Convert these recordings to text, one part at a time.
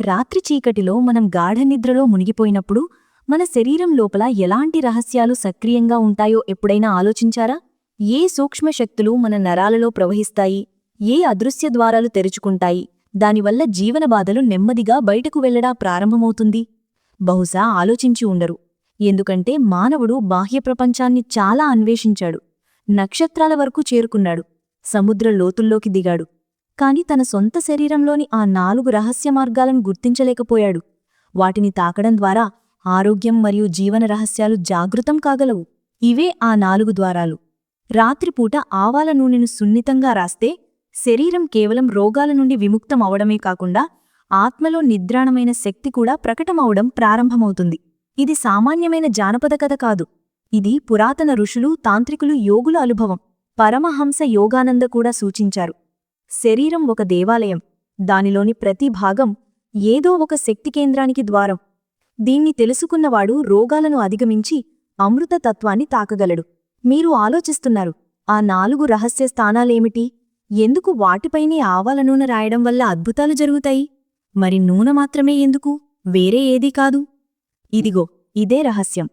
రాత్రి చీకటిలో మనం గాఢనిద్రలో మునిగిపోయినప్పుడు మన శరీరం లోపల ఎలాంటి రహస్యాలు సక్రియంగా ఉంటాయో ఎప్పుడైనా ఆలోచించారా? ఏ సూక్ష్మశక్తులు మన నరాలలో ప్రవహిస్తాయి? ఏ అదృశ్య ద్వారాలు తెరుచుకుంటాయి? దానివల్ల జీవన బాధలు నెమ్మదిగా బయటకు వెళ్ళడా ప్రారంభమవుతుంది? బహుశా ఆలోచించి ఉండరు. ఎందుకంటే మానవుడు బాహ్య ప్రపంచాన్ని చాలా అన్వేషించాడు. నక్షత్రాల వరకు చేరుకున్నాడు. సముద్ర లోతుల్లోకి దిగాడు. కాని తన సొంత శరీరంలోని ఆ నాలుగు రహస్య మార్గాలను గుర్తించలేకపోయాడు. వాటిని తాకడం ద్వారా ఆరోగ్యం మరియు జీవన రహస్యాలు జాగృతం కాగలవు. ఇవే ఆ నాలుగు ద్వారాలు. రాత్రిపూట ఆవాల నూనెను సున్నితంగా రాస్తే శరీరం కేవలం రోగాల నుండి విముక్తం అవడమే కాకుండా ఆత్మలో నిద్రాణమైన శక్తి కూడా ప్రకటమవడం ప్రారంభమవుతుంది. ఇది సామాన్యమైన జానపద కథ కాదు. ఇది పురాతన ఋషులు తాంత్రికులు యోగుల అనుభవం. పరమహంస యోగానంద కూడా సూచించారు. శరీరం ఒక దేవాలయం. దానిలోని ప్రతి భాగం ఏదో ఒక శక్తి కేంద్రానికి ద్వారం. దీన్ని తెలుసుకున్నవాడు రోగాలను అధిగమించి అమృతతత్వాన్ని తాకగలడు. మీరు ఆలోచిస్తున్నారు ఆ నాలుగు రహస్య స్థానాలేమిటి? ఎందుకు వాటిపైనే ఆవాల నూనె రాయడం వల్ల అద్భుతాలు జరుగుతాయి? మరి నూనె మాత్రమే ఎందుకు? వేరే ఏదీ కాదు. ఇదిగో ఇదే రహస్యం.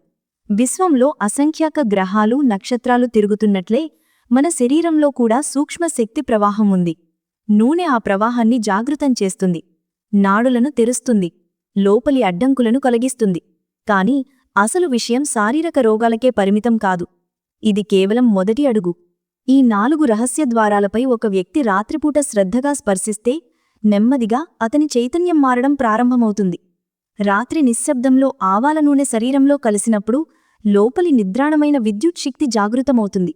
విశ్వంలో అసంఖ్యాక గ్రహాలు నక్షత్రాలు తిరుగుతున్నట్లే మన శరీరంలో కూడా సూక్ష్మ శక్తి ప్రవాహం ఉంది. నూనె ఆ ప్రవాహాన్ని జాగృతం చేస్తుంది. నాడులను తెరుస్తుంది. లోపలి అడ్డంకులను కలిగిస్తుంది. కాని అసలు విషయం శారీరక రోగాలకే పరిమితం కాదు. ఇది కేవలం మొదటి అడుగు. ఈ నాలుగు రహస్య ద్వారాలపై ఒక వ్యక్తి రాత్రిపూట శ్రద్ధగా స్పర్శిస్తే నెమ్మదిగా అతని చైతన్యం మారడం ప్రారంభమవుతుంది. రాత్రి నిశ్శబ్దంలో ఆవాల నూనె శరీరంలో కలిసినప్పుడు లోపలి నిద్రాణమైన విద్యుత్ శక్తి జాగృతమవుతుంది.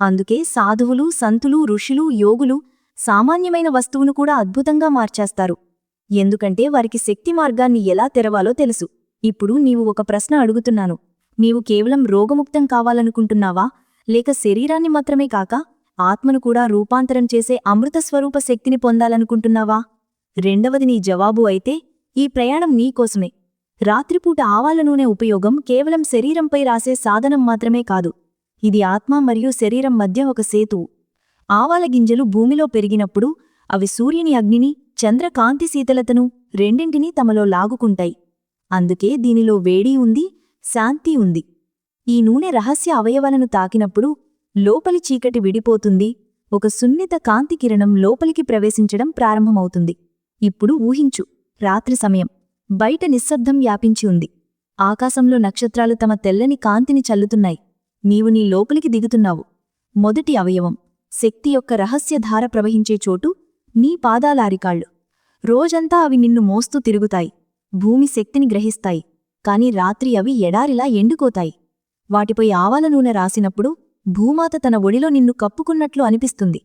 అందుకే సాధువులు సంతులు ఋషులు యోగులు సామాన్యమైన వస్తువును కూడా అద్భుతంగా మార్చేస్తారు. ఎందుకంటే వారికి శక్తి మార్గాన్ని ఎలా తెరవాలో తెలుసు. ఇప్పుడు నీవు ఒక ప్రశ్న అడుగుతున్నాను. నీవు కేవలం రోగముక్తం కావాలనుకుంటున్నావా? లేక శరీరాన్ని మాత్రమే కాక ఆత్మను కూడా రూపాంతరం చేసే అమృత స్వరూప శక్తిని పొందాలనుకుంటున్నావా? రెండవది నీ జవాబు అయితే ఈ ప్రయాణం నీకోసమే రాత్రిపూట ఆవాల నూనె ఉపయోగం కేవలం శరీరంపై రాసే సాధనం మాత్రమే కాదు. ఇది ఆత్మ మరియు శరీరం మధ్య ఒక సేతువు. ఆవాల గింజలు భూమిలో పెరిగినప్పుడు అవి సూర్యుని అగ్నిని చంద్రకాంతి శీతలతను రెండింటినీ తమలో లాగుకుంటాయి. అందుకే దీనిలో వేడి ఉంది శాంతి ఉంది. ఈ నూనె రహస్య అవయవాలను తాకినప్పుడు లోపలి చీకటి విడిపోతుంది ఒక సున్నిత కాంతి కిరణం లోపలికి ప్రవేశించడం ప్రారంభమవుతుంది. ఇప్పుడు ఊహించు రాత్రి సమయం బయట నిశ్శబ్దం వ్యాపించి ఉంది. ఆకాశంలో నక్షత్రాలు తమ తెల్లని కాంతిని చల్లుతున్నాయి. నీవు నీ లోపలికి దిగుతున్నావు. మొదటి అవయవం. శక్తి యొక్క రహస్యధార ప్రవహించే చోటు నీ పాదాలారికాళ్ళు. రోజంతా అవి నిన్ను మోస్తూ తిరుగుతాయి. భూమి శక్తిని గ్రహిస్తాయి. కాని రాత్రి అవి ఎడారిలా ఎండుకోతాయి. వాటిపై ఆవాల నూనె రాసినప్పుడు భూమాత తన ఒడిలో నిన్ను కప్పుకున్నట్లు అనిపిస్తుంది.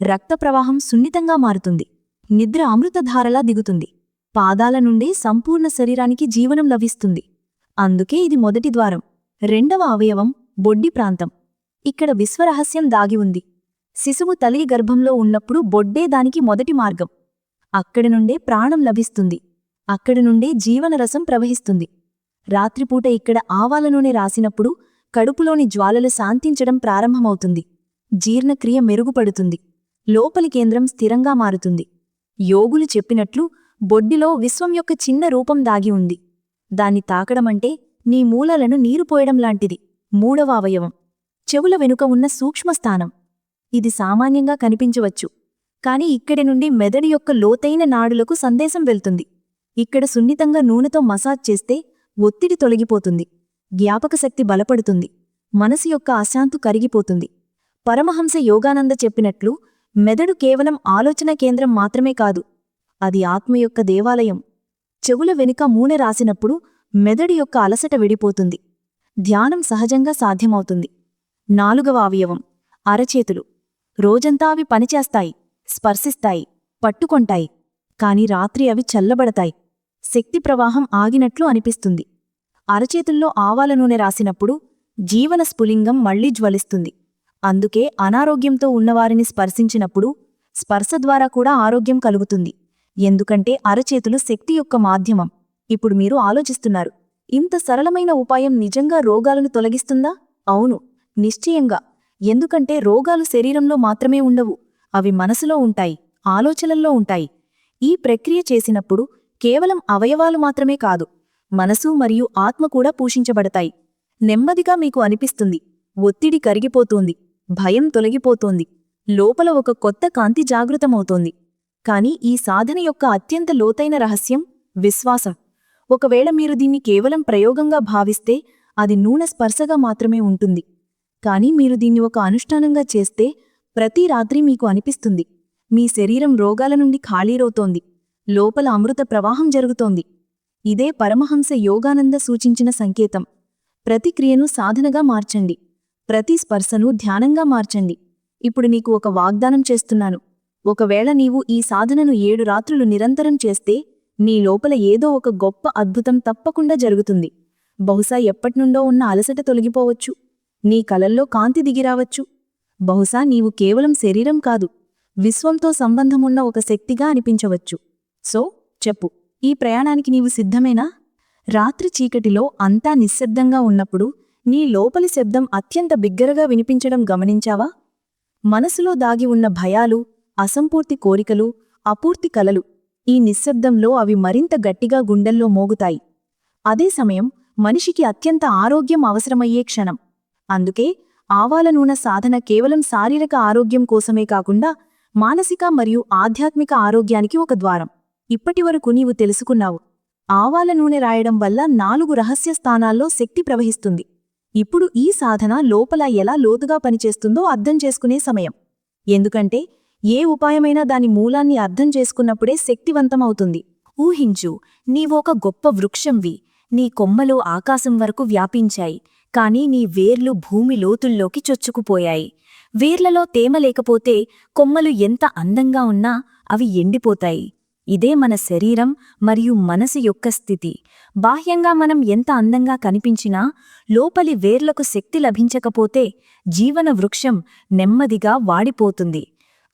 రక్త ప్రవాహం సున్నితంగా మారుతుంది. నిద్ర అమృతధారలా దిగుతుంది. పాదాల నుండి సంపూర్ణ శరీరానికి జీవనం లభిస్తుంది. అందుకే ఇది మొదటి ద్వారం. రెండవ అవయవం బొడ్డి ప్రాంతం. ఇక్కడ విశ్వరహస్యం దాగి ఉంది. శిశువు తల్లి గర్భంలో ఉన్నప్పుడు బొడ్డే దానికి మొదటి మార్గం. అక్కడి నుండే ప్రాణం లభిస్తుంది. అక్కడి నుండే జీవనరసం ప్రవహిస్తుంది. రాత్రిపూట ఇక్కడ ఆవాల నూనె రాసినప్పుడు కడుపులోని జ్వాలలు శాంతించడం ప్రారంభమవుతుంది. జీర్ణక్రియ మెరుగుపడుతుంది. లోపలి కేంద్రం స్థిరంగా మారుతుంది. యోగులు చెప్పినట్లు బొడ్డిలో విశ్వం యొక్క చిన్న రూపం దాగి ఉంది. దాన్ని తాకడమంటే నీ మూలలను నీరుపోయడం లాంటిది మూడవ అవయవం. చెవుల వెనుక ఉన్న సూక్ష్మస్థానం. ఇది సామాన్యంగా కనిపించవచ్చు. కాని ఇక్కడి నుండి మెదడు యొక్క లోతైన నాడులకు సందేశం వెళ్తుంది. ఇక్కడ సున్నితంగా నూనెతో మసాజ్ చేస్తే ఒత్తిడి తొలగిపోతుంది. జ్ఞాపకశక్తి బలపడుతుంది. మనసు యొక్క అశాంతు కరిగిపోతుంది. పరమహంస యోగానంద చెప్పినట్లు మెదడు కేవలం ఆలోచన కేంద్రం మాత్రమే కాదు అది ఆత్మ యొక్క దేవాలయం. చెవుల వెనుక మూనె రాసినప్పుడు మెదడు యొక్క అలసట విడిపోతుంది. ధ్యానం సహజంగా సాధ్యమవుతుంది. నాలుగవ అవయవం అరచేతులు. రోజంతా అవి పనిచేస్తాయి స్పర్శిస్తాయి పట్టుకొంటాయి. కాని రాత్రి అవి చల్లబడతాయి. శక్తి ప్రవాహం ఆగినట్లు అనిపిస్తుంది. అరచేతుల్లో ఆవాల నూనె రాసినప్పుడు జీవన స్ఫులింగం మళ్ళీ జ్వలిస్తుంది. అందుకే అనారోగ్యంతో ఉన్నవారిని స్పర్శించినప్పుడు స్పర్శ ద్వారా కూడా ఆరోగ్యం కలుగుతుంది. ఎందుకంటే అరచేతులు శక్తి యొక్క మాధ్యమం. ఇప్పుడు మీరు ఆలోచిస్తున్నారు ఇంత సరళమైన ఉపాయం నిజంగా రోగాలను తొలగిస్తుందా? అవును నిశ్చయంగా. ఎందుకంటే రోగాలు శరీరంలో మాత్రమే ఉండవు అవి మనసులో ఉంటాయి ఆలోచనల్లో ఉంటాయి. ఈ ప్రక్రియ చేసినప్పుడు కేవలం అవయవాలు మాత్రమే కాదు మనసు మరియు ఆత్మ కూడా పూషించబడతాయి. నెమ్మదిగా మీకు అనిపిస్తుంది ఒత్తిడి కరిగిపోతోంది భయం తొలగిపోతోంది లోపల ఒక కొత్త కాంతి జాగృతమవుతోంది. కాని ఈ సాధన యొక్క అత్యంత లోతైన రహస్యం విశ్వాసం. ఒకవేళ మీరు దీన్ని కేవలం ప్రయోగంగా భావిస్తే అది నూనె స్పర్శగా మాత్రమే ఉంటుంది. కానీ మీరు దీన్ని ఒక అనుష్ఠానంగా చేస్తే ప్రతి రాత్రి మీకు అనిపిస్తుంది. మీ శరీరం రోగాల నుండి ఖాళీరవుతోంది. లోపల అమృత ప్రవాహం జరుగుతోంది. ఇదే పరమహంస యోగానంద సూచించిన సంకేతం. ప్రతి క్రియను సాధనగా మార్చండి. ప్రతి స్పర్శను ధ్యానంగా మార్చండి. ఇప్పుడు నీకు ఒక వాగ్దానం చేస్తున్నాను. ఒకవేళ నీవు ఈ సాధనను ఏడు రాత్రులు నిరంతరం చేస్తే నీ లోపల ఏదో ఒక గొప్ప అద్భుతం తప్పకుండా జరుగుతుంది. బహుశా ఎప్పటినుండో ఉన్న అలసట తొలగిపోవచ్చు. నీ కలల్లో కాంతి దిగిరావచ్చు. బహుశా నీవు కేవలం శరీరం కాదు విశ్వంతో సంబంధమున్న ఒక శక్తిగా అనిపించవచ్చు. సో చెప్పు ఈ ప్రయాణానికి నీవు సిద్ధమేనా? రాత్రి చీకటిలో అంతా నిశ్శబ్దంగా ఉన్నప్పుడు నీ లోపలి శబ్దం అత్యంత బిగ్గరగా వినిపించడం గమనించావా? మనసులో దాగి ఉన్న భయాలు అసంపూర్తి కోరికలు అపూర్తి కలలు ఈ నిశ్శబ్దంలో అవి మరింత గట్టిగా గుండెల్లో మోగుతాయి. అదే సమయం మనిషికి అత్యంత ఆరోగ్యం అవసరమయ్యే క్షణం. అందుకే ఆవాల నూనె సాధన కేవలం శారీరక ఆరోగ్యం కోసమే కాకుండా మానసిక మరియు ఆధ్యాత్మిక ఆరోగ్యానికి ఒక ద్వారం. ఇప్పటివరకు నీవు తెలుసుకున్నావు. ఆవాల నూనె రాయడం వల్ల నాలుగు రహస్య స్థానాల్లో శక్తి ప్రవహిస్తుంది. ఇప్పుడు ఈ సాధన లోపల ఎలా లోతుగా పనిచేస్తుందో అర్థం చేసుకునే సమయం. ఎందుకంటే ఏ ఉపాయమైనా దాని మూలాన్ని అర్థం చేసుకున్నప్పుడే శక్తివంతమవుతుంది. ఊహించు నీవొక గొప్ప వృక్షంవి. నీ కొమ్మలు ఆకాశం వరకు వ్యాపించాయి. కాని నీ వేర్లు భూమి లోతుల్లోకి చొచ్చుకుపోయాయి. వేర్లలో తేమ లేకపోతే కొమ్మలు ఎంత అందంగా ఉన్నా అవి ఎండిపోతాయి. ఇదే మన శరీరం మరియు మనసు యొక్క స్థితి. బాహ్యంగా మనం ఎంత అందంగా కనిపించినా లోపలి వేర్లకు శక్తి లభించకపోతే జీవన వృక్షం నెమ్మదిగా వాడిపోతుంది.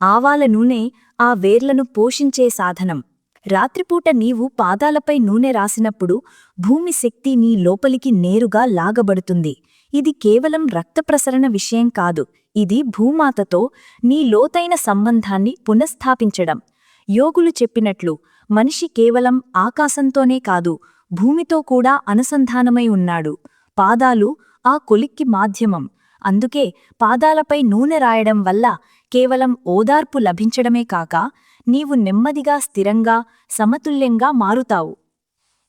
ఆవాల నూనె ఆ వేర్లను పోషించే సాధనం. రాత్రిపూట నీవు పాదాలపై నూనె రాసినప్పుడు భూమి శక్తి నీ లోపలికి నేరుగా లాగబడుతుంది. ఇది కేవలం రక్త ప్రసరణ విషయం కాదు. ఇది భూమాతతో నీ లోతైన సంబంధాన్ని పునఃస్థాపించడం. యోగులు చెప్పినట్లు మనిషి కేవలం ఆకాశంతోనే కాదు భూమితో కూడా అనుసంధానమై ఉన్నాడు. పాదాలు ఆ కొలిక్కి మాధ్యమం. అందుకే పాదాలపై నూనె రాయడం వల్ల కేవలం ఓదార్పు లభించడమే కాక నీవు నెమ్మదిగా స్థిరంగా సమతుల్యంగా మారుతావు.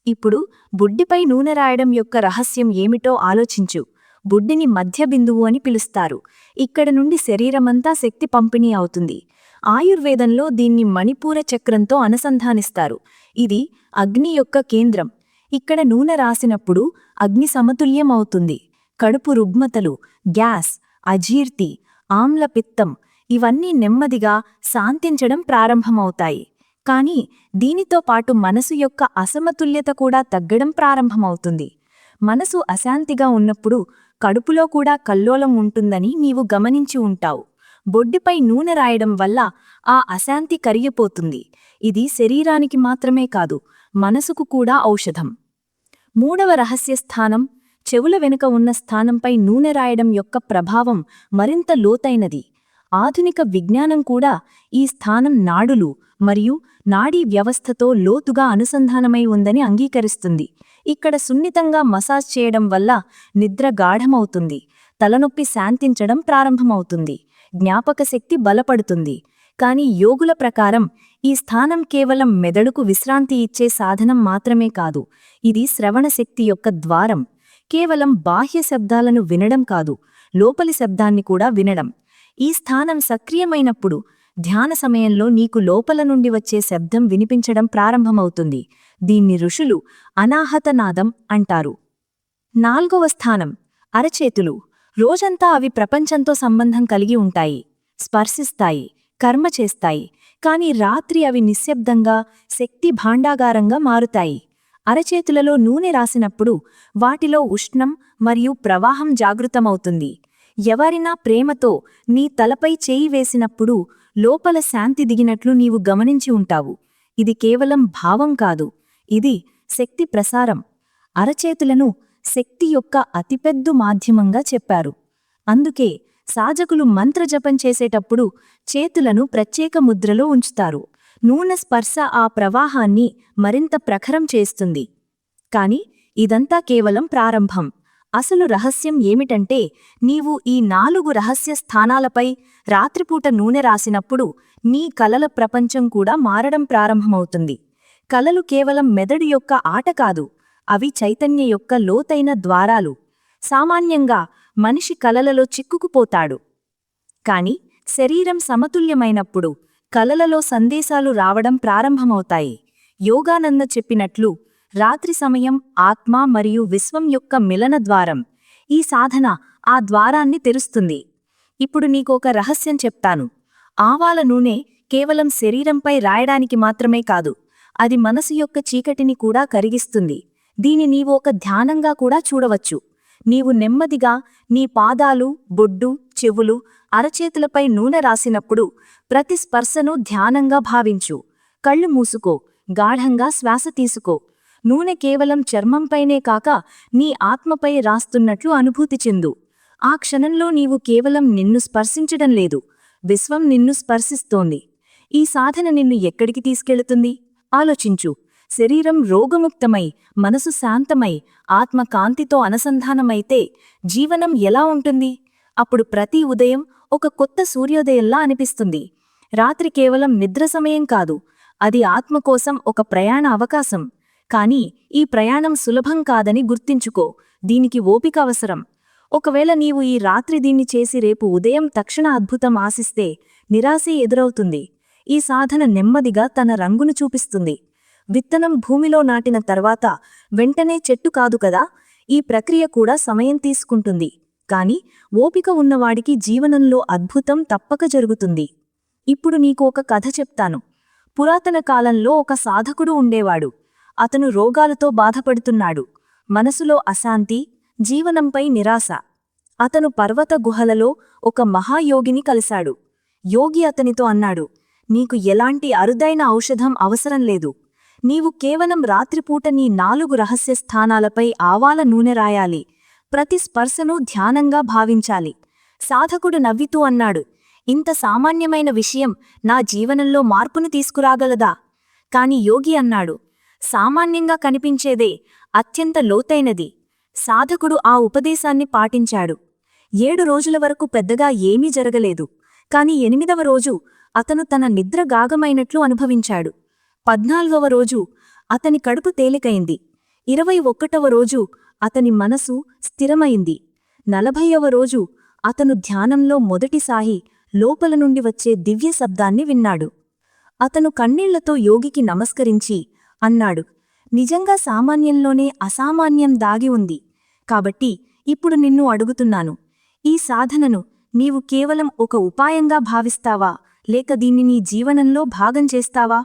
ఇప్పుడు బుడ్డిపై నూనె రాయడం యొక్క రహస్యం ఏమిటో ఆలోచించు. బుడ్డిని మధ్య బిందువు అని పిలుస్తారు. ఇక్కడ నుండి శరీరమంతా శక్తి పంపిణీ అవుతుంది. ఆయుర్వేదంలో దీన్ని మణిపూర చక్రంతో అనుసంధానిస్తారు. ఇది అగ్ని యొక్క కేంద్రం. ఇక్కడ నూనె రాసినప్పుడు అగ్ని సమతుల్యం అవుతుంది కడుపు రుగ్మతలు గ్యాస్ అజీర్తి ఆమ్లపిత్తం ఇవన్నీ నెమ్మదిగా శాంతించడం ప్రారంభమవుతాయి. కాని దీనితో పాటు మనసు యొక్క అసమతుల్యత కూడా తగ్గడం ప్రారంభమవుతుంది. మనసు అశాంతిగా ఉన్నప్పుడు కడుపులో కూడా కల్లోలం ఉంటుందని నీవు గమనించి ఉంటావు. బొడ్డిపై నూనె రాయడం వల్ల ఆ అశాంతి కరిగిపోతుంది. ఇది శరీరానికి మాత్రమే కాదు మనసుకు కూడా ఔషధం. మూడవ రహస్య స్థానం చెవుల వెనుక ఉన్న స్థానంపై నూనె రాయడం యొక్క ప్రభావం మరింత లోతైనది. ఆధునిక విజ్ఞానం కూడా ఈ స్థానం నాడులు మరియు నాడీ వ్యవస్థతో లోతుగా అనుసంధానమై ఉందని అంగీకరిస్తుంది. ఇక్కడ సున్నితంగా మసాజ్ చేయడం వల్ల నిద్ర గాఢమవుతుంది. తలనొప్పి శాంతించడం ప్రారంభమవుతుంది. జ్ఞాపకశక్తి బలపడుతుంది. కాని యోగుల ప్రకారం ఈ స్థానం కేవలం మెదడుకు విశ్రాంతి ఇచ్చే సాధనం మాత్రమే కాదు ఇది శ్రవణశక్తి యొక్క ద్వారం. కేవలం బాహ్య శబ్దాలను వినడం కాదు లోపలి శబ్దాన్ని కూడా వినడం. ఈ స్థానం సక్రియమైనప్పుడు ధ్యాన సమయంలో నీకు లోపల నుండి వచ్చే శబ్దం వినిపించడం ప్రారంభమవుతుంది. దీన్ని ఋషులు అనాహతనాదం అంటారు. నాల్గవ స్థానం అరచేతులు. రోజంతా అవి ప్రపంచంతో సంబంధం కలిగి ఉంటాయి. స్పర్శిస్తాయి కర్మ చేస్తాయి. కాని రాత్రి అవి నిశ్శబ్దంగా శక్తి భాండాగారంగా మారుతాయి. అరచేతులలో నూనె రాసినప్పుడు వాటిలో ఉష్ణం మరియు ప్రవాహం జాగృతమవుతుంది. ఎవరినా ప్రేమతో నీ తలపై చేయి వేసినప్పుడు లోపల శాంతి దిగినట్లు నీవు గమనించి ఉంటావు. ఇది కేవలం భావం కాదు. ఇది శక్తి ప్రసారం. అరచేతులను శక్తి యొక్క అతిపెద్ద మాధ్యమంగా చెప్పారు. అందుకే సాజకులు మంత్రజపం చేసేటప్పుడు చేతులను ప్రత్యేక ముద్రలో ఉంచుతారు. నూనె స్పర్శ ఆ ప్రవాహాన్ని మరింత ప్రఖరం చేస్తుంది. కాని ఇదంతా కేవలం ప్రారంభం. అసలు రహస్యం ఏమిటంటే నీవు ఈ నాలుగు రహస్య స్థానాలపై రాత్రిపూట నూనె రాసినప్పుడు నీ కలల ప్రపంచం కూడా మారడం ప్రారంభమవుతుంది. కలలు కేవలం మెదడు యొక్క ఆట కాదు అవి చైతన్య యొక్క లోతైన ద్వారాలు. సామాన్యంగా మనిషి కలలలో చిక్కుకుపోతాడు. కాని శరీరం సమతుల్యమైనప్పుడు కలలలో సందేశాలు రావడం ప్రారంభమవుతాయి. యోగానంద చెప్పినట్లు రాత్రి సమయం ఆత్మ మరియు విశ్వం యొక్క మిలన ద్వారం. ఈ సాధన ఆ ద్వారాన్ని తెరుస్తుంది. ఇప్పుడు నీకొక రహస్యం చెప్తాను. ఆవాల నూనె కేవలం శరీరంపై రాయడానికి మాత్రమే కాదు అది మనసు యొక్క చీకటిని కూడా కరిగిస్తుంది. దీని నీవు ఒక ధ్యానంగా కూడా చూడవచ్చు. నీవు నెమ్మదిగా నీ పాదాలు బొడ్డు చెవులు అరచేతులపై నూనె రాసినప్పుడు ప్రతి స్పర్శను ధ్యానంగా భావించు. కళ్ళు మూసుకో గాఢంగా శ్వాస తీసుకో. నూనె కేవలం చర్మంపైనే కాక నీ ఆత్మపై రాస్తున్నట్లు అనుభూతి చెందు. ఆ క్షణంలో నీవు కేవలం నిన్ను స్పర్శించడం లేదు విశ్వం నిన్ను స్పర్శిస్తోంది. ఈ సాధన నిన్ను ఎక్కడికి తీసుకెళుతుంది? ఆలోచించు. శరీరం రోగముక్తమై మనసు శాంతమై ఆత్మ కాంతితో అనుసంధానమైతే జీవనం ఎలా ఉంటుంది? అప్పుడు ప్రతి ఉదయం ఒక కొత్త సూర్యోదయంలా అనిపిస్తుంది. రాత్రి కేవలం నిద్ర సమయం కాదు అది ఆత్మ కోసం ఒక ప్రయాణ అవకాశం. కానీ ఈ ప్రయాణం సులభం కాదని గుర్తించుకో. దీనికి ఓపిక అవసరం. ఒకవేళ నీవు ఈ రాత్రి దీన్ని చేసి రేపు ఉదయం తక్షణ అద్భుతం ఆశిస్తే నిరాశ ఎదురవుతుంది. ఈ సాధన నెమ్మదిగా తన రంగును చూపిస్తుంది. విత్తనం భూమిలో నాటిన తర్వాత వెంటనే చెట్టు కాదు కదా? ఈ ప్రక్రియ కూడా సమయం తీసుకుంటుంది. కాని ఓపిక ఉన్నవాడికి జీవనంలో అద్భుతం తప్పక జరుగుతుంది. ఇప్పుడు నీకు ఒక కథ చెప్తాను. పురాతన కాలంలో ఒక సాధకుడు ఉండేవాడు. అతను రోగాలతో బాధపడుతున్నాడు. మనసులో అశాంతి జీవనంపై నిరాశ. అతను పర్వత గుహలలో ఒక మహాయోగిని కలిశాడు. యోగి అతనితో అన్నాడు నీకు ఎలాంటి అరుదైన ఔషధం అవసరం లేదు. నీవు కేవలం రాత్రిపూట నీ నాలుగు రహస్య స్థానాలపై ఆవాల నూనె రాయాలి. ప్రతి స్పర్శను ధ్యానంగా భావించాలి. సాధకుడు నవ్వితూ అన్నాడు ఇంత సామాన్యమైన విషయం నా జీవనంలో మార్పును తీసుకురాగలదా? కాని యోగి అన్నాడు సామాన్యంగా కనిపించేదే అత్యంత లోతైనది. సాధకుడు ఆ ఉపదేశాన్ని పాటించాడు. ఏడు రోజుల వరకు పెద్దగా ఏమీ జరగలేదు. కాని ఎనిమిదవ రోజు అతను తన నిద్ర గాగమైనట్లు అనుభవించాడు. పద్నాలుగవ రోజు అతని కడుపు తేలికైంది. ఇరవై ఒక్కటవ రోజు అతని మనసు స్థిరమైంది. నలభైవ రోజు అతను ధ్యానంలో మొదటిసారి లోపల నుండి వచ్చే దివ్య శబ్దాన్ని విన్నాడు. అతను కన్నీళ్ళతో యోగికి నమస్కరించి అన్నాడు. నిజంగా సామాన్యంలోనే అసామాన్యం దాగి ఉంది. కాబట్టి ఇప్పుడు నిన్ను అడుగుతున్నాను. ఈ సాధనను నీవు కేవలం ఒక ఉపాయంగా భావిస్తావా? లేక దీన్ని నీ జీవనంలో భాగం చేస్తావా?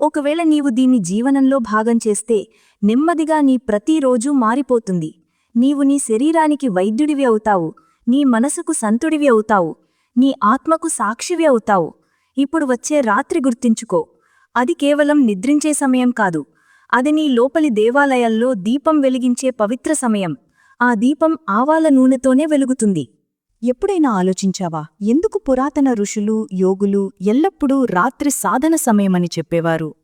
ఒకవేళ నీవు దీన్ని జీవనంలో భాగం చేస్తే నెమ్మదిగా నీ ప్రతిరోజూ మారిపోతుంది. నీవు నీ శరీరానికి వైద్యుడివి అవుతావు. నీ మనసుకు సంతుడివి అవుతావు. నీ ఆత్మకు సాక్షివి అవుతావు. ఇప్పుడు వచ్చే రాత్రి గుర్తించుకో. అది కేవలం నిద్రించే సమయం కాదు. అది నీ లోపలి దేవాలయాల్లో దీపం వెలిగించే పవిత్ర సమయం. ఆ దీపం ఆవాల నూనెతోనే వెలుగుతుంది. ఎప్పుడైనా ఆలోచించావా? ఎందుకు పురాతన ఋషులు యోగులు ఎల్లప్పుడూ రాత్రి సాధన సమయమని చెప్పేవారు?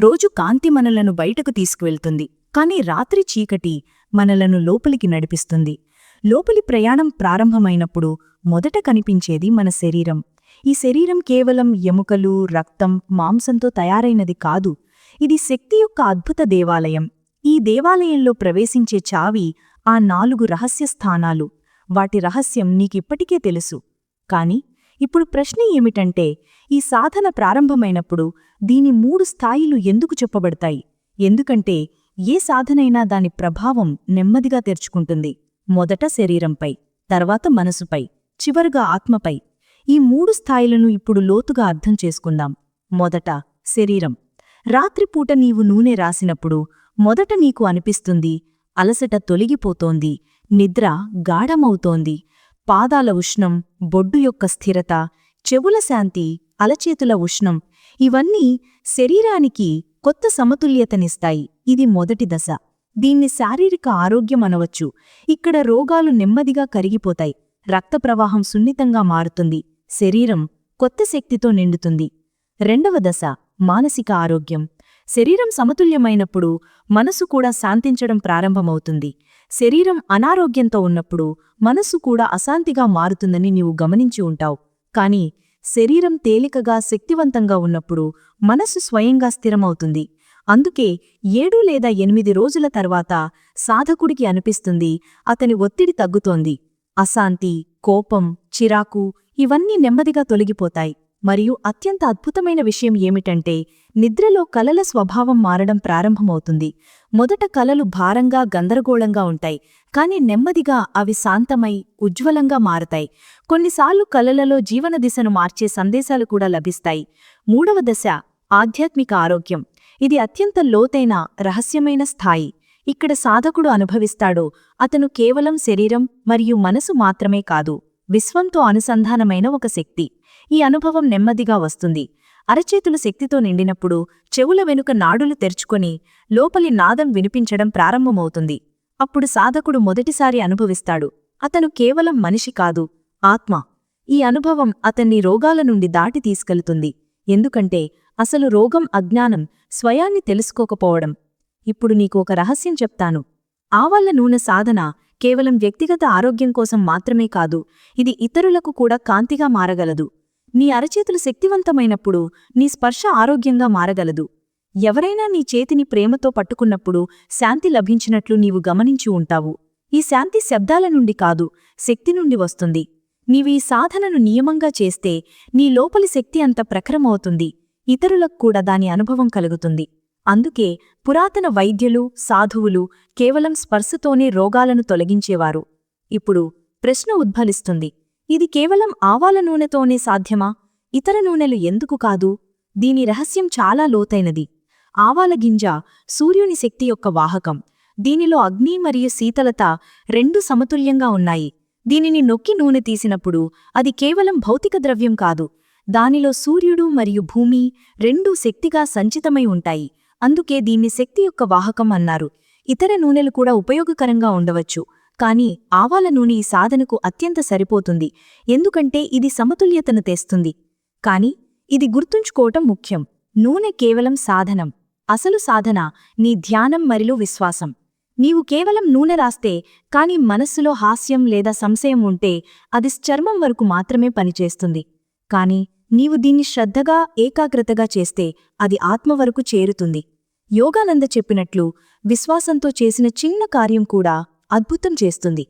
రోజు కాంతి మనలను బయటకు తీసుకువెళ్తుంది. కాని రాత్రి చీకటి మనలను లోపలికి నడిపిస్తుంది. లోపలి ప్రయాణం ప్రారంభమైనప్పుడు మొదట కనిపించేది మన శరీరం. ఈ శరీరం కేవలం ఎముకలు రక్తం మాంసంతో తయారైనది కాదు. ఇది శక్తి యొక్క అద్భుత దేవాలయం. ఈ దేవాలయంలో ప్రవేశించే చావి ఆ నాలుగు రహస్య స్థానాలు. వాటి రహస్యం నీకిప్పటికే తెలుసు. కాని ఇప్పుడు ప్రశ్న ఏమిటంటే ఈ సాధన ప్రారంభమైనప్పుడు దీని మూడు స్థాయిలు ఎందుకు చెప్పబడతాయి? ఎందుకంటే ఏ సాధనైనా దాని ప్రభావం నెమ్మదిగా తెరుచుకుంటుంది. మొదట శరీరంపై తర్వాత మనసుపై చివరగా ఆత్మపై. ఈ మూడు స్థాయిలను ఇప్పుడు లోతుగా అర్థం చేసుకుందాం. మొదట శరీరం. రాత్రిపూట నీవు నూనె రాసినప్పుడు మొదట నీకు అనిపిస్తుంది అలసట తొలగిపోతోంది నిద్ర గాఢమవుతోంది పాదాల ఉష్ణం బొడ్డు యొక్క స్థిరత చెవుల శాంతి అలచేతుల ఉష్ణం ఇవన్నీ శరీరానికి కొత్త సమతుల్యతనిస్తాయి. ఇది మొదటి దశ. దీన్ని శారీరక ఆరోగ్యం అనవచ్చు. ఇక్కడ రోగాలు నెమ్మదిగా కరిగిపోతాయి. రక్త ప్రవాహం సున్నితంగా మారుతుంది. శరీరం కొత్త శక్తితో నిండుతుంది. రెండవ దశ మానసిక ఆరోగ్యం. శరీరం సమతుల్యమైనప్పుడు మనసు కూడా శాంతించడం ప్రారంభమవుతుంది. శరీరం అనారోగ్యంతో ఉన్నప్పుడు మనస్సు కూడా అశాంతిగా మారుతుందని నీవు గమనించి ఉంటావు. కాని శరీరం తేలికగా శక్తివంతంగా ఉన్నప్పుడు మనసు స్వయంగా స్థిరమవుతుంది. అందుకే ఏడు లేదా ఎనిమిది రోజుల తర్వాత సాధకుడికి అనిపిస్తుంది అతని ఒత్తిడి తగ్గుతోంది. అశాంతి కోపం చిరాకు ఇవన్నీ నెమ్మదిగా తొలగిపోతాయి. మరియు అత్యంత అద్భుతమైన విషయం ఏమిటంటే నిద్రలో కలల స్వభావం మారడం ప్రారంభమవుతుంది. మొదట కలలు భారంగా గందరగోళంగా ఉంటాయి. కాని నెమ్మదిగా అవి శాంతమై ఉజ్వలంగా మారతాయి. కొన్నిసార్లు కలలలో జీవన దిశను మార్చే సందేశాలు కూడా లభిస్తాయి. మూడవ దశ ఆధ్యాత్మిక ఆరోగ్యం. ఇది అత్యంత లోతైన రహస్యమైన స్థాయి. ఇక్కడ సాధకుడు అనుభవిస్తాడో అతను కేవలం శరీరం మరియు మనసు మాత్రమే కాదు. విశ్వంతో అనుసంధానమైన ఒక శక్తి. ఈ అనుభవం నెమ్మదిగా వస్తుంది. అరచేతులు శక్తితో నిండినప్పుడు చెవుల వెనుక నాడులు తెరుచుకొని లోపలి నాదం వినిపించడం ప్రారంభమవుతుంది. అప్పుడు సాధకుడు మొదటిసారి అనుభవిస్తాడు. అతను కేవలం మనిషి కాదు ఆత్మ. ఈ అనుభవం అతన్ని రోగాల నుండి దాటి తీసుకెళ్తుంది. ఎందుకంటే అసలు రోగం అజ్ఞానం స్వయాన్ని తెలుసుకోకపోవడం. ఇప్పుడు నీకు ఒక రహస్యం చెప్తాను. ఆవల్ల నూనె సాధన కేవలం వ్యక్తిగత ఆరోగ్యం కోసం మాత్రమే కాదు ఇది ఇతరులకు కూడా కాంతిగా మారగలదు. నీ అరచేతులు శక్తివంతమైనప్పుడు నీ స్పర్శ ఆరోగ్యంగా మారగలదు. ఎవరైనా నీ చేతిని ప్రేమతో పట్టుకున్నప్పుడు శాంతి లభించినట్లు నీవు గమనించి ఉంటావు. ఈ శాంతి శబ్దాల నుండి కాదు శక్తి నుండి వస్తుంది. నీవీ సాధనను నియమంగా చేస్తే నీ లోపలి శక్తి అంత ప్రఖరమవుతుంది. ఇతరులకు కూడా దాని అనుభవం కలుగుతుంది. అందుకే పురాతన వైద్యులు సాధువులు కేవలం స్పర్శతోనే రోగాలను తొలగించేవారు. ఇప్పుడు ప్రశ్న ఉద్భవిస్తుంది. ఇది కేవలం ఆవాల నూనెతోనే సాధ్యమా? ఇతర నూనెలు ఎందుకు కాదు? దీని రహస్యం చాలా లోతైనది. ఆవాల గింజ సూర్యుని శక్తి యొక్క వాహకం. దీనిలో అగ్ని మరియు శీతలత రెండు సమతుల్యంగా ఉన్నాయి. దీనిని నొక్కి నూనె తీసినప్పుడు అది కేవలం భౌతిక ద్రవ్యం కాదు. దానిలో సూర్యుడు మరియు భూమి రెండూ శక్తిగా సంచితమై ఉంటాయి. అందుకే దీన్ని శక్తి యొక్క వాహకం అన్నారు. ఇతర నూనెలు కూడా ఉపయోగకరంగా ఉండవచ్చు. కానీ ఆవాల నూనె ఈ సాధనకు అత్యంత సరిపోతుంది. ఎందుకంటే ఇది సమతుల్యతను తెస్తుంది. కాని ఇది గుర్తుంచుకోవటం ముఖ్యం. నూనె కేవలం సాధనం. అసలు సాధన నీ ధ్యానం మరియు విశ్వాసం. నీవు కేవలం నూనె రాస్తే కాని మనస్సులో హాస్యం లేదా సంశయం ఉంటే అది చర్మం వరకు మాత్రమే పనిచేస్తుంది. కాని నీవు దీన్ని శ్రద్ధగా ఏకాగ్రతగా చేస్తే అది ఆత్మ వరకు చేరుతుంది. యోగానంద చెప్పినట్లు విశ్వాసంతో చేసిన చిన్న కార్యం కూడా అద్భుతం చేస్తుంది.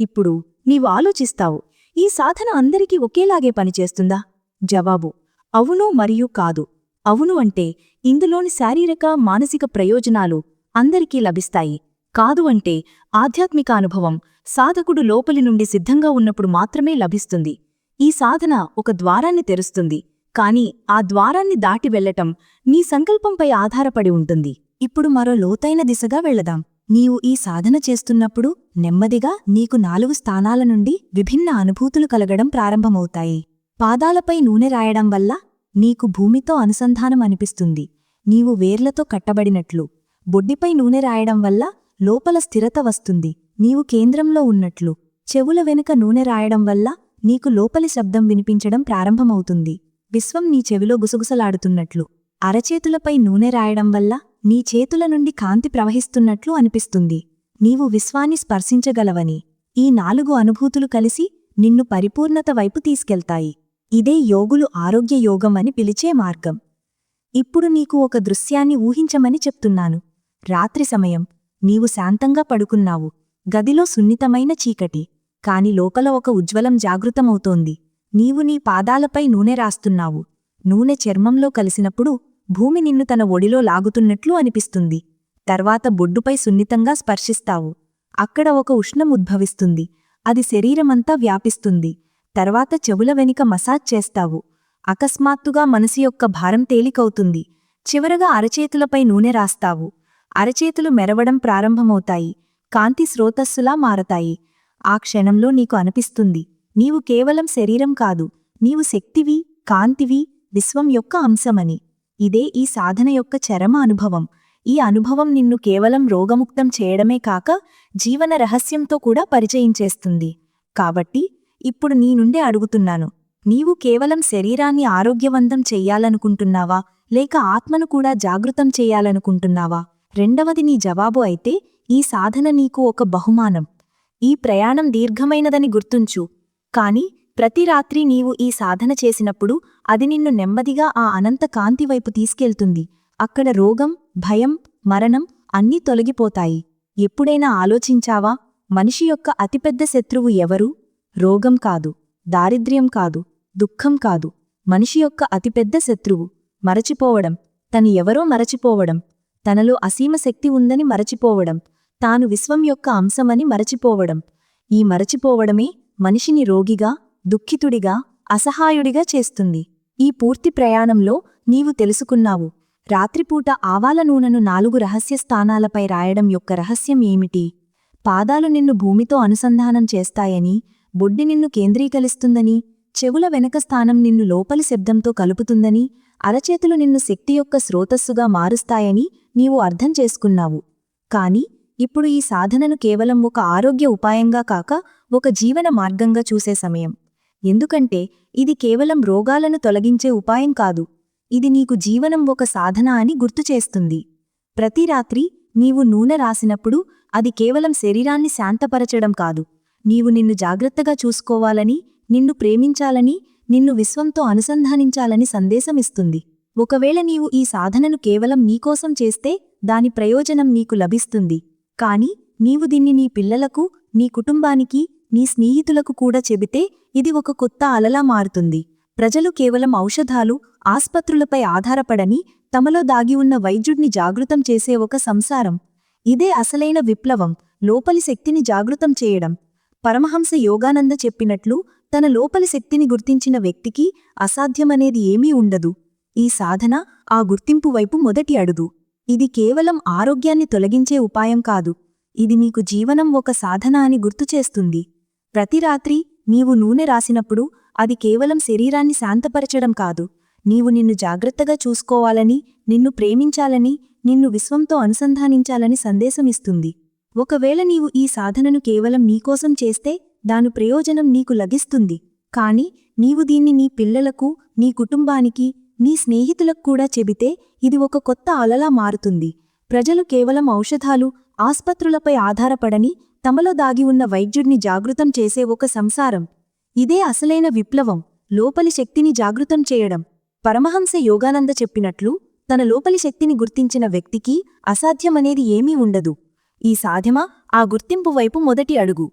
ఇప్పుడు నీవు ఆలోచిస్తావు ఈ సాధన అందరికీ ఒకేలాగే పనిచేస్తుందా? జవాబు అవును మరియు కాదు. అవును అంటే ఇందులోని శారీరక మానసిక ప్రయోజనాలు అందరికీ లభిస్తాయి. కాదు అంటే ఆధ్యాత్మిక అనుభవం సాధకుడు లోపలి నుండి సిద్ధంగా ఉన్నప్పుడు మాత్రమే లభిస్తుంది. ఈ సాధన ఒక ద్వారాన్ని తెరుస్తుంది. కాని ఆ ద్వారాన్ని దాటి వెళ్ళటం నీ సంకల్పంపై ఆధారపడి ఉంటుంది. ఇప్పుడు మరో లోతైన దిశగా వెళ్ళదాం నీవు ఈ సాధన చేస్తున్నప్పుడు నెమ్మదిగా నీకు నాలుగు స్థానాల నుండి విభిన్న అనుభూతులు కలగడం ప్రారంభమవుతాయి. పాదాలపై నూనె రాయడం వల్ల నీకు భూమితో అనుసంధానం అనిపిస్తుంది. నీవు వేర్లతో కట్టబడినట్లు బొడ్డిపై నూనె రాయడం వల్ల లోపల స్థిరత వస్తుంది. నీవు కేంద్రంలో ఉన్నట్లు చెవుల వెనుక నూనె రాయడం వల్ల నీకు లోపలి శబ్దం వినిపించడం ప్రారంభమవుతుంది. విశ్వం నీ చెవిలో గుసగుసలాడుతున్నట్లు. అరచేతులపై నూనె రాయడం వల్ల నీ చేతుల నుండి కాంతి ప్రవహిస్తున్నట్లు అనిపిస్తుంది. నీవు విశ్వాన్ని స్పర్శించగలవని. ఈ నాలుగు అనుభూతులు కలిసి నిన్ను పరిపూర్ణత వైపు తీసుకెళ్తాయి. ఇదే యోగులు ఆరోగ్య యోగం అని పిలిచే మార్గం. ఇప్పుడు నీకు ఒక దృశ్యాన్ని ఊహించమని చెప్తున్నాను. రాత్రి సమయం నీవు శాంతంగా పడుకున్నావు. గదిలో సున్నితమైన చీకటి. కాని లోపల ఒక ఉజ్వలం జాగృతమవుతోంది. నీవు నీ పాదాలపై నూనె రాస్తున్నావు. నూనె చర్మంలో కలిసినప్పుడు భూమి నిన్ను తన ఒడిలో లాగుతున్నట్లు అనిపిస్తుంది. తర్వాత బొడ్డుపై సున్నితంగా స్పర్శిస్తావు. అక్కడ ఒక ఉష్ణం ఉద్భవిస్తుంది. అది శరీరమంతా వ్యాపిస్తుంది. తర్వాత చెవుల వెనుక మసాజ్ చేస్తావు. అకస్మాత్తుగా మనసు యొక్క భారం తేలికవుతుంది. చివరగా అరచేతులపై నూనె రాస్తావు. అరచేతులు మెరవడం ప్రారంభమవుతాయి. కాంతి స్రోతస్సులా మారతాయి. ఆ క్షణంలో నీకు అనిపిస్తుంది. నీవు కేవలం శరీరం కాదు నీవు శక్తివి కాంతివి విశ్వం యొక్క అంశమని. ఇదే ఈ సాధన యొక్క చరమ అనుభవం. ఈ అనుభవం నిన్ను కేవలం రోగముక్తం చేయడమే కాక జీవన రహస్యంతో కూడా పరిచయించేస్తుంది కాబట్టి ఇప్పుడు నీ నుండే అడుగుతున్నాను. నీవు కేవలం శరీరాన్ని ఆరోగ్యవంతం చెయ్యాలనుకుంటున్నావా లేక ఆత్మను కూడా జాగృతం చెయ్యాలనుకుంటున్నావా రెండవది నీ జవాబు అయితే ఈ సాధన నీకు ఒక బహుమానం. ఈ ప్రయాణం దీర్ఘమైనదని గుర్తుంచు. కాని ప్రతి రాత్రి నీవు ఈ సాధన చేసినప్పుడు అది నిన్ను నెమ్మదిగా ఆ అనంత కాంతి వైపు తీసుకెళ్తుంది. అక్కడ రోగం భయం మరణం అన్నీ తొలగిపోతాయి. ఎప్పుడైనా ఆలోచించావా? మనిషి యొక్క అతిపెద్ద శత్రువు ఎవరు? రోగం కాదు దారిద్ర్యం కాదు దుఃఖం కాదు. మనిషి యొక్క అతిపెద్ద శత్రువు మరచిపోవడం తను ఎవరో మరచిపోవడం తనలో అసీమ శక్తి ఉందని మరచిపోవడం తాను విశ్వం యొక్క అంశమని మరచిపోవడం. ఈ మరచిపోవడమే మనిషిని రోగిగా దుఃఖితుడిగా అసహాయుడిగా చేస్తుంది. ఈ పూర్తి ప్రయాణంలో నీవు తెలుసుకున్నావు. రాత్రిపూట ఆవాల నూనెను నాలుగు రహస్య స్థానాలపై రాయడం యొక్క రహస్యం ఏమిటి? పాదాలు నిన్ను భూమితో అనుసంధానం చేస్తాయని బొడ్డి నిన్ను కేంద్రీకరిస్తుందని చెవుల వెనక స్థానం నిన్ను లోపలి శబ్దంతో కలుపుతుందని అరచేతులు నిన్ను శక్తి యొక్క స్రోతస్సుగా మారుస్తాయని నీవు అర్థం చేసుకున్నావు. కాని ఇప్పుడు ఈ సాధనను కేవలం ఒక ఆరోగ్య ఉపాయంగా కాక ఒక జీవన మార్గంగా చూసే సమయం. ఎందుకంటే ఇది కేవలం రోగాలను తొలగించే ఉపాయం కాదు. ఇది నీకు జీవనం ఒక సాధన అని గుర్తుచేస్తుంది ప్రతి రాత్రి నీవు నూనె రాసినప్పుడు అది కేవలం శరీరాన్ని శాంతపరచడం కాదు. నీవు నిన్ను జాగ్రత్తగా చూసుకోవాలని నిన్ను ప్రేమించాలని నిన్ను విశ్వంతో అనుసంధానించాలని సందేశమిస్తుంది ఒకవేళ నీవు ఈ సాధనను కేవలం నీకోసం చేస్తే దాని ప్రయోజనం నీకు లభిస్తుంది. కాని నీవు దీన్ని నీ పిల్లలకు నీ కుటుంబానికి నీ స్నేహితులకు కూడా చెబితే ఇది ఒక కొత్త అలలా మారుతుంది. ప్రజలు కేవలం ఔషధాలు ఆస్పత్రులపై ఆధారపడని తమలో దాగి ఉన్న వైద్యుడిని జాగృతం చేసే ఒక సంసారం. ఇదే అసలైన విప్లవం లోపలి శక్తిని జాగృతం చేయడం. పరమహంస యోగానంద చెప్పినట్లు తన లోపలి శక్తిని గుర్తించిన వ్యక్తికి అసాధ్యమనేది ఏమీ ఉండదు. ఈ సాధన ఆ గుర్తింపు వైపు మొదటి అడుగు. ఇది కేవలం ఆరోగ్యాన్ని తొలగించే ఉపాయం కాదు. ఇది మీకు జీవనం ఒక సాధన అని గుర్తుచేస్తుంది ప్రతి రాత్రి నీవు నూనె రాసినప్పుడు అది కేవలం శరీరాన్ని శాంతపరచడం కాదు. నీవు నిన్ను జాగ్రత్తగా చూసుకోవాలని నిన్ను ప్రేమించాలని నిన్ను విశ్వంతో అనుసంధానించాలని సందేశమిస్తుంది ఒకవేళ నీవు ఈ సాధనను కేవలం నీకోసం చేస్తే దాని ప్రయోజనం నీకు లభిస్తుంది. కాని నీవు దీన్ని నీ పిల్లలకు నీ కుటుంబానికి నీ స్నేహితులకు కూడా చెబితే ఇది ఒక కొత్త అలలా మారుతుంది. ప్రజలు కేవలం ఔషధాలు ఆస్పత్రులపై ఆధారపడని తమలో దాగి ఉన్న వైద్యుడిని జాగృతం చేసే ఒక సంసారం. ఇదే అసలైన విప్లవం లోపలి శక్తిని జాగృతం చేయడం. పరమహంస యోగానంద చెప్పినట్లు తన లోపలి శక్తిని గుర్తించిన వ్యక్తికి అసాధ్యమనేది ఏమీ ఉండదు. ఈ సాధ్యమ? ఆ గుర్తింపు వైపు మొదటి అడుగు.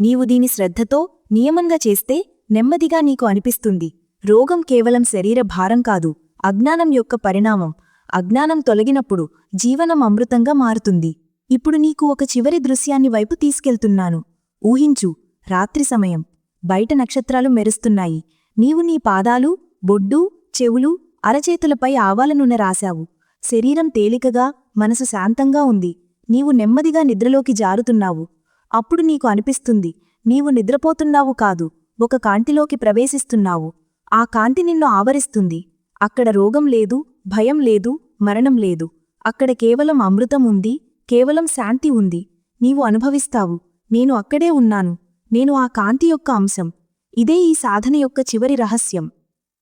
నీవు దీని శ్రద్ధతో నియమంగా చేస్తే నెమ్మదిగా నీకు అనిపిస్తుంది. రోగం కేవలం శరీర భారం కాదు అజ్ఞానం యొక్క పరిణామం. అజ్ఞానం తొలగినప్పుడు జీవనం అమృతంగా మారుతుంది. ఇప్పుడు నీకు ఒక చివరి దృశ్యాన్ని వైపు తీసుకెళ్తున్నాను. ఊహించు రాత్రి సమయం. బయట నక్షత్రాలు మెరుస్తున్నాయి. నీవు నీ పాదాలు బొడ్డు చెవులు అరచేతులపై ఆవాలనున్న రాశావు. శరీరం తేలికగా మనసు శాంతంగా ఉంది. నీవు నెమ్మదిగా నిద్రలోకి జారుతున్నావు. అప్పుడు నీకు అనిపిస్తుంది నీవు నిద్రపోతున్నావు కాదు ఒక కాంతిలోకి ప్రవేశిస్తున్నావు. ఆ కాంతి నిన్ను ఆవరిస్తుంది. అక్కడ రోగం లేదు భయం లేదు మరణం లేదు. అక్కడ కేవలం అమృతం ఉంది కేవలం శాంతి ఉంది. నీవు అనుభవిస్తావు. నేను అక్కడే ఉన్నాను. నేను ఆ కాంతి యొక్క అంశం. ఇదే ఈ సాధన యొక్క చివరి రహస్యం.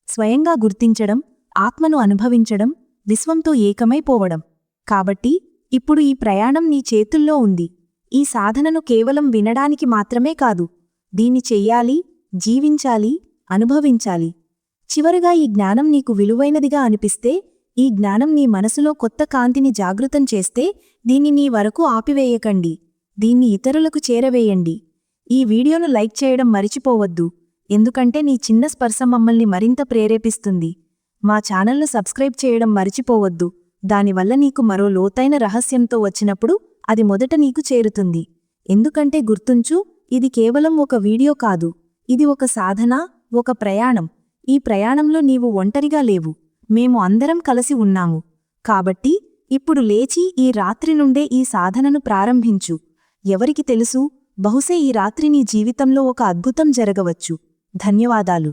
స్వయంగా గుర్తించడం ఆత్మను అనుభవించడం విశ్వంతో ఏకమైపోవడం కాబట్టి ఇప్పుడు ఈ ప్రయాణం నీ చేతుల్లో ఉంది. ఈ సాధనను కేవలం వినడానికి మాత్రమే కాదు. దీన్ని చెయ్యాలి జీవించాలి అనుభవించాలి. చివరగా ఈ జ్ఞానం నీకు విలువైనదిగా అనిపిస్తే ఈ జ్ఞానం నీ మనసులో కొత్త కాంతిని జాగృతం చేస్తే దీన్ని నీ వరకు ఆపివేయకండి. దీన్ని ఇతరులకు చేరవేయండి. ఈ వీడియోను లైక్ చేయడం మరిచిపోవద్దు. ఎందుకంటే నీ చిన్న స్పర్శ మమ్మల్ని మరింత ప్రేరేపిస్తుంది. మా ఛానల్ను సబ్స్క్రైబ్ చేయడం మరిచిపోవద్దు. దానివల్ల నీకు మరో లోతైన రహస్యంతో వచ్చినప్పుడు అది మొదట నీకు చేరుతుంది. ఎందుకంటే గుర్తుంచు ఇది కేవలం ఒక వీడియో కాదు. ఇది ఒక సాధన ఒక ప్రయాణం. ఈ ప్రయాణంలో నీవు ఒంటరిగా లేవు. మేము అందరం కలిసి ఉన్నాము. కాబట్టి ఇప్పుడు లేచి ఈ రాత్రి నుండే ఈ సాధనను ప్రారంభించు. ఎవరికి తెలుసు? బహుశే ఈ రాత్రి నీ జీవితంలో ఒక అద్భుతం జరగవచ్చు. ధన్యవాదాలు.